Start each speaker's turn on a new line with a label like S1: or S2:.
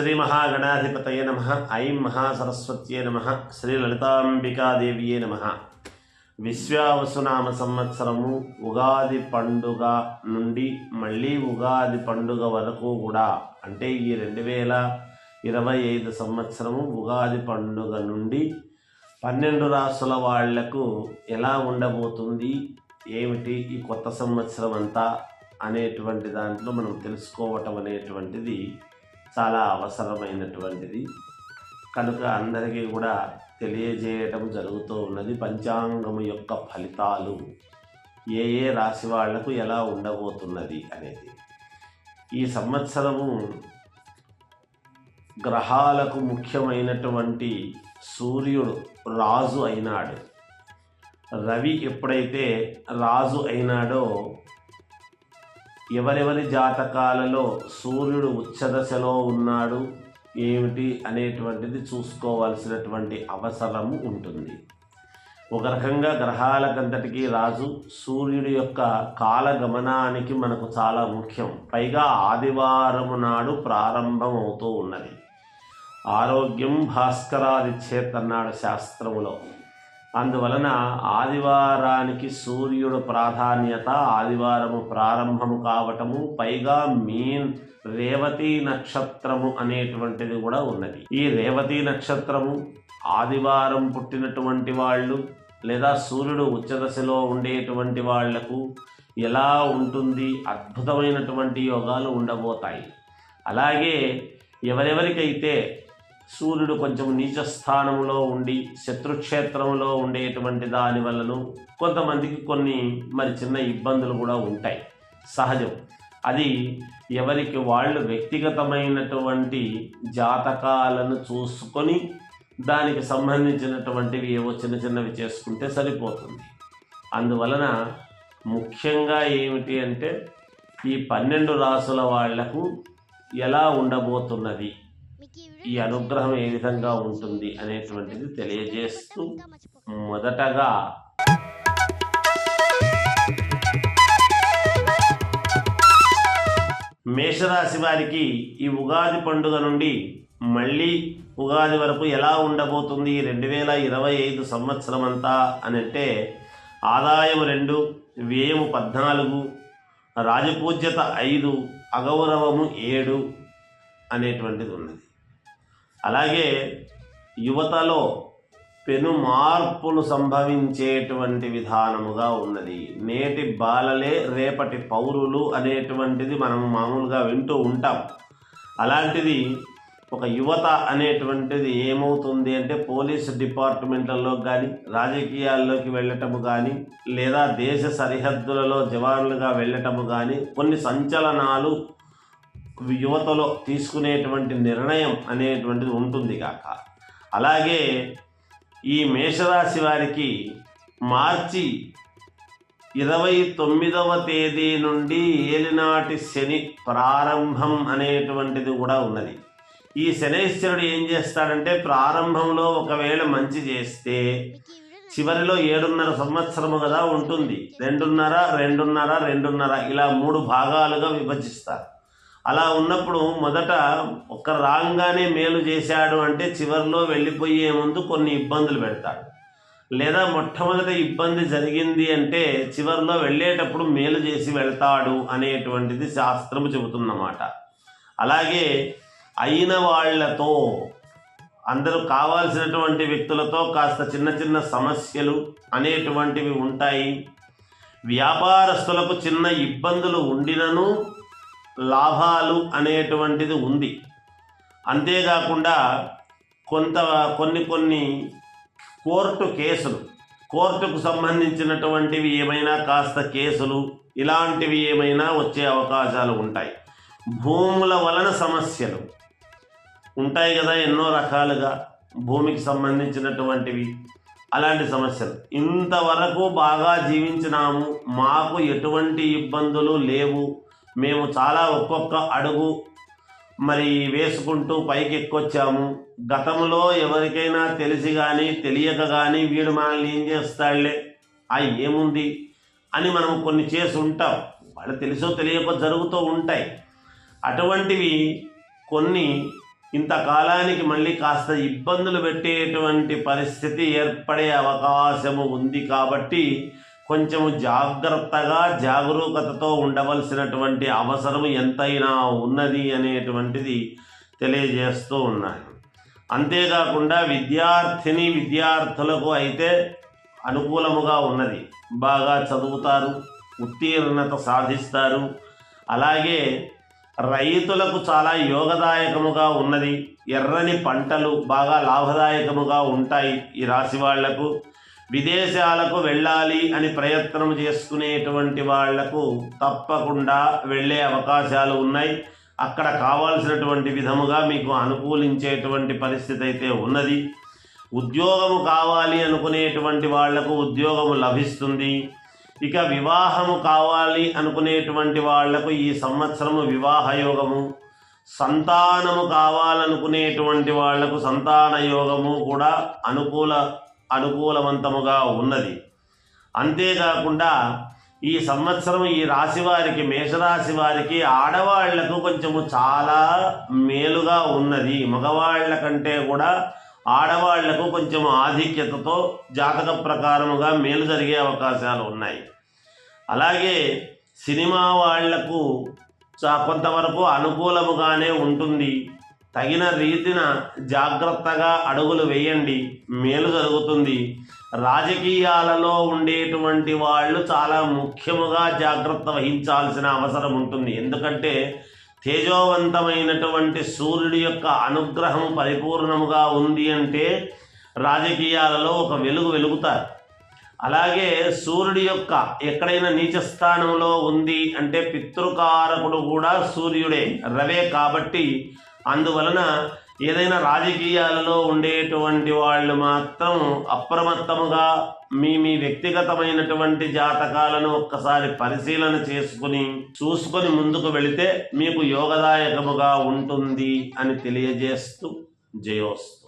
S1: శ్రీ మహాగణాధిపతయ నమ ఐం మహాసరస్వత్యే నమ శ్రీ లలితాంబికాదేవియే నమ. విశ్వావసునామ సంవత్సరము ఉగాది పండుగ నుండి మళ్ళీ ఉగాది పండుగ వరకు కూడా అంటే ఈ రెండు వేల ఇరవై ఐదు సంవత్సరము ఉగాది పండుగ నుండి పన్నెండు రాసుల వాళ్ళకు ఎలా ఉండబోతుంది ఏమిటి ఈ కొత్త సంవత్సరం అంతా అనేటువంటి దాంట్లో మనం తెలుసుకోవటం అనేటువంటిది చాలా అవసరమైనటువంటిది. కనుక అందరికీ కూడా తెలియజేయటం జరుగుతూ ఉన్నది. పంచాంగము యొక్క ఫలితాలు ఏ ఏ రాశి వాళ్ళకు ఎలా ఉండబోతున్నది అనేది. ఈ సంవత్సరము గ్రహాలకు ముఖ్యమైనటువంటి సూర్యుడు రాజు అయినాడు. రవి ఎప్పుడైతే రాజు అయినాడో ఎవరెవరి జాతకాలలో సూర్యుడు ఉచ్చదశలో ఉన్నాడు ఏమిటి అనేటువంటిది చూసుకోవాల్సినటువంటి అవసరము ఉంటుంది. ఒక రకంగా గ్రహాలకంతటికీ రాజు సూర్యుడి యొక్క కాలగమనానికి మనకు చాలా ముఖ్యం. పైగా ఆదివారము నాడు ప్రారంభమవుతూ ఉన్నది. ఆరోగ్యం భాస్కరాది చేతన్నాడు శాస్త్రములో. అందువలన ఆదివారానికి సూర్యుడు ప్రాధాన్యత ఆదివారము ప్రారంభము కావటము పైగా మీన్ రేవతి నక్షత్రము అనేటువంటిది కూడా ఉన్నది. ఈ రేవతి నక్షత్రము ఆదివారం పుట్టినటువంటి వాళ్ళు లేదా సూర్యుడు ఉచ్చదశలో ఉండేటువంటి వాళ్ళకు ఎలా ఉంటుంది అద్భుతమైనటువంటి యోగాలు ఉండబోతాయి. అలాగే ఎవరెవరికైతే సూర్యుడు కొంచెం నీచ స్థానంలో ఉండి శత్రుక్షేత్రంలో ఉండేటువంటి దాని వలన కొంతమందికి కొన్ని మరి చిన్న ఇబ్బందులు కూడా ఉంటాయి. సహజం. అది ఎవరికి వాళ్ళు వ్యక్తిగతమైనటువంటి జాతకాలను చూసుకొని దానికి సంబంధించినటువంటివి ఏవో చిన్న చిన్నవి చేసుకుంటే సరిపోతుంది. అందువలన ముఖ్యంగా ఏమిటి అంటే ఈ పన్నెండు రాసుల వాళ్ళకు ఎలా ఉండబోతున్నది? ఈ అనుగ్రహం ఏ విధంగా ఉంటుంది అనేటువంటిది తెలియజేస్తూ మొదటగా మేషరాశి వారికి ఈ ఉగాది పండుగ నుండి మళ్ళీ ఉగాది వరకు ఎలా ఉండబోతుంది? రెండు వేల ఇరవై ఐదు సంవత్సరం అంతా అనంటే ఆదాయం రెండు వ్యయము పద్నాలుగు రాజపూజ్యత ఐదు అగౌరవము ఏడు అనేటువంటిది ఉన్నది. అలాగే యువతలో పెను మార్పులు సంభవించేటువంటి విధానముగా ఉన్నది. నేటి బాలలే రేపటి పౌరులు అనేటువంటిది మనం మామూలుగా వింటూ ఉంటాం. అలాంటిది ఒక యువత అనేటువంటిది ఏమవుతుంది అంటే పోలీస్ డిపార్ట్మెంట్లలో కానీ రాజకీయాల్లోకి వెళ్ళటము కానీ లేదా దేశ సరిహద్దులలో జవాన్లుగా వెళ్ళటము కానీ కొన్ని సంచలనాలు యువతలో తీసుకునేటువంటి నిర్ణయం అనేటువంటిది ఉంటుంది కాక అలాగే ఈ మేషరాశి వారికి మార్చి ఇరవై తొమ్మిదవ తేదీ నుండి ఏలినాటి శని ప్రారంభం అనేటువంటిది కూడా ఉన్నది. ఈ శనేశ్వరుడు ఏం చేస్తాడంటే ప్రారంభంలో ఒకవేళ మంచి చేస్తే చివరిలో ఏడున్నర సంవత్సరము కదా ఉంటుంది. రెండున్నర రెండున్నర రెండున్నర ఇలా మూడు భాగాలుగా విభజిస్తారు. అలా ఉన్నప్పుడు మొదట ఒక రాగానే మేలు చేశాడు అంటే చివరిలో వెళ్ళిపోయే ముందు కొన్ని ఇబ్బందులు పెడతాడు. లేదా మొట్టమొదటి ఇబ్బంది జరిగింది అంటే చివరిలో వెళ్ళేటప్పుడు మేలు చేసి వెళ్తాడు అనేటువంటిది శాస్త్రము చెబుతుందన్నమాట అలాగే అయిన వాళ్ళతో అందరూ కావాల్సినటువంటి వ్యక్తులతో కాస్త చిన్న చిన్న సమస్యలు అనేటువంటివి ఉంటాయి. వ్యాపారస్తులకు చిన్న ఇబ్బందులు ఉండినను లాభాలు అనేటువంటిది ఉంది. అంతేకాకుండా కొంత కొన్ని కొన్ని కోర్టు కేసులు కోర్టుకు సంబంధించినటువంటివి ఏమైనా కాస్త కేసులు ఇలాంటివి ఏమైనా వచ్చే అవకాశాలు ఉంటాయి. భూముల వలన సమస్యలు ఉంటాయి కదా ఎన్నో రకాలుగా భూమికి సంబంధించినటువంటివి అలాంటి సమస్యలు. ఇంతవరకు బాగా జీవించినాము మాకు ఎటువంటి ఇబ్బందులు లేవు మేము చాలా ఒక్కొక్క అడుగు మరి వేసుకుంటూ పైకి ఎక్కొచ్చాము గతంలో ఎవరికైనా తెలిసి కానీ తెలియక కానీ వీడు మనల్ని ఏం చేస్తాడులే? ఆ ఏముంది? అని మనం కొన్ని చేసి ఉంటాం. వాళ్ళు తెలుసో తెలియకో జరుగుతూ ఉంటాయి. అటువంటివి కొన్ని ఇంతకాలానికి మళ్ళీ కాస్త ఇబ్బందులు పెట్టేటువంటి పరిస్థితి ఏర్పడే అవకాశము ఉంది కాబట్టి కొంచెం జాగ్రత్తగా జాగరూకతతో ఉండవలసినటువంటి అవసరం ఎంతైనా ఉన్నది అనేటువంటిది తెలియజేస్తూ ఉన్నాయి. అంతేకాకుండా విద్యార్థిని విద్యార్థులకు అయితే అనుకూలముగా ఉన్నది. బాగా చదువుతారు ఉత్తీర్ణత సాధిస్తారు. అలాగే రైతులకు చాలా యోగదాయకముగా ఉన్నది. ఎర్రని పంటలు బాగా లాభదాయకముగా ఉంటాయి ఈ రాశి వాళ్ళకు. విదేశాలకు వెళ్ళాలి అని ప్రయత్నం చేసుకునేటువంటి వాళ్ళకు తప్పకుండా వెళ్ళే అవకాశాలు ఉన్నాయి. అక్కడ కావాల్సినటువంటి విధముగా మీకు అనుకూలించేటువంటి పరిస్థితి అయితే ఉన్నది. ఉద్యోగము కావాలి అనుకునేటువంటి వాళ్ళకు ఉద్యోగము లభిస్తుంది. ఇక వివాహము కావాలి అనుకునేటువంటి వాళ్ళకు ఈ సంవత్సరము వివాహయోగము. సంతానము కావాలనుకునేటువంటి వాళ్ళకు సంతాన యోగము కూడా అనుకూల అనుకూలవంతముగా ఉన్నది. అంతేకాకుండా ఈ సంవత్సరం ఈ రాశి వారికి మేషరాశి వారికి ఆడవాళ్ళకు కొంచెము చాలా మేలుగా ఉన్నది. మగవాళ్ళ కంటే కూడా ఆడవాళ్ళకు కొంచెం ఆధిక్యతతో జాతక ప్రకారముగా మేలు జరిగే అవకాశాలు ఉన్నాయి. అలాగే సినిమా వాళ్ళకు కొంతవరకు అనుకూలముగానే ఉంటుంది. తగిన రీతిన జాగ్రత్తగా అడుగులు వేయండి. మేలు జరుగుతుంది. రాజకీయాలలో ఉండేటువంటి వాళ్ళు చాలా ముఖ్యముగా జాగ్రత్త వహించాల్సిన అవసరం ఉంటుంది. ఎందుకంటే తేజోవంతమైనటువంటి సూర్యుడి యొక్క అనుగ్రహం పరిపూర్ణముగా ఉంది అంటే రాజకీయాలలో ఒక వెలుగు వెలుగుతారు. అలాగే సూర్యుడి యొక్క ఎక్కడైనా నీచ స్థానంలో ఉంది అంటే పితృకారకుడు కూడా సూర్యుడే. రవే కాబట్టి అందువలన ఏదైనా రాజకీయాలలో ఉండేటువంటి వాళ్ళు మాత్రం అప్రమత్తముగా మీ మీ వ్యక్తిగతమైనటువంటి జాతకాలను ఒక్కసారి పరిశీలన చేసుకుని చూసుకొని ముందుకు వెళితే మీకు యోగదాయకముగా ఉంటుంది అని తెలియజేస్తూ జయోస్తు